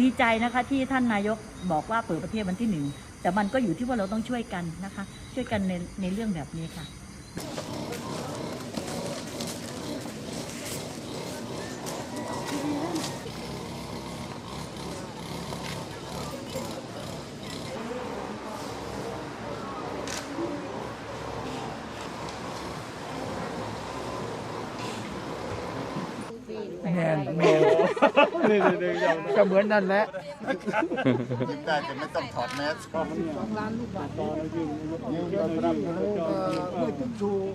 มีใจนะคะที่ท่านนายกบอกว่าเปิดประเทศวันที่หนึ่งแต่มันก็อยู่ที่ว่าเราต้องช่วยกันนะคะ ช่วยกันในในเรื่องแบบนี้ค่ะ แมนแมนก็เหมือนนั่นแหละยิ้มได้จะไม่ต้องถอดแมสก็มีลูก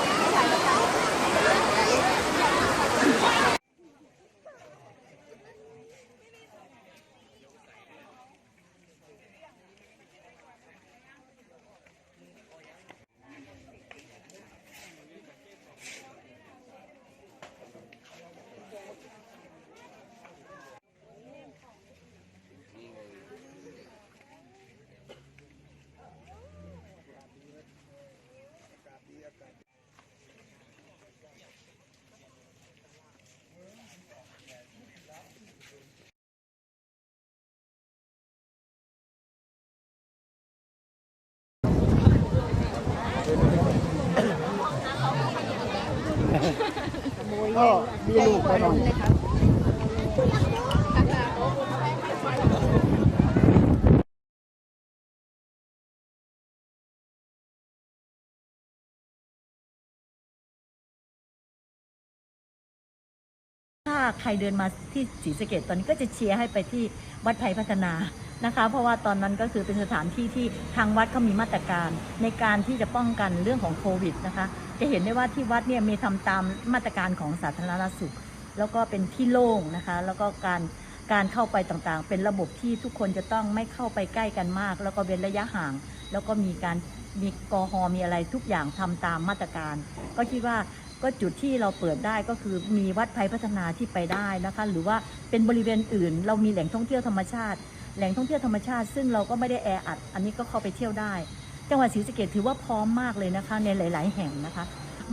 ไปหน่อยถ้าใครเดินมาที่ศรีสะเกดตอนนี้ก็จะเชียร์ให้ไปที่วัดไทยพัฒนา นะคะ เพราะว่าตอนนั้นก็คือเป็นสถานที่ที่ทางวัดเขามีมาตรการ ในการที่จะป้องกันเรื่องของโควิดนะคะ จะเห็นได้ว่าที่วัดเนี่ยมีทำตามมาตรการของสาธารณสุข แล้วก็เป็นที่โล่งนะคะ แล้วก็การการเข้าไปต่างๆ เป็นระบบที่ทุกคนจะต้องไม่เข้าไปใกล้กันมาก แล้วก็เว้นระยะห่าง แล้วก็มีการมีกอฮอมีอะไรทุกอย่างทำตามมาตรการ ก็คิดว่าก็จุดที่เราเปิดได้ก็คือมีวัดไพพัฒนาที่ไปได้นะคะ หรือว่าเป็นบริเวณอื่น เรามีแหล่งท่องเที่ยวธรรมชาติ แหล่งท่องเที่ยวธรรมชาติ ซึ่งเราก็ไม่ได้แออัด อันนี้ก็เข้าไปเที่ยวได้ จังหวัดศรีสะเกดถือว่าพร้อมมากเลยนะคะ ในหลาย ๆ แห่งนะคะ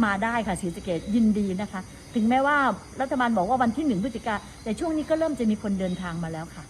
มาได้ค่ะศรีสะเกดยินดีนะคะ ถึงแม้ว่ารัฐบาลบอกว่าวันที่หนึ่งพฤศจิกาแต่ช่วงนี้ก็เริ่มจะมีคนเดินทางมาแล้วค่ะ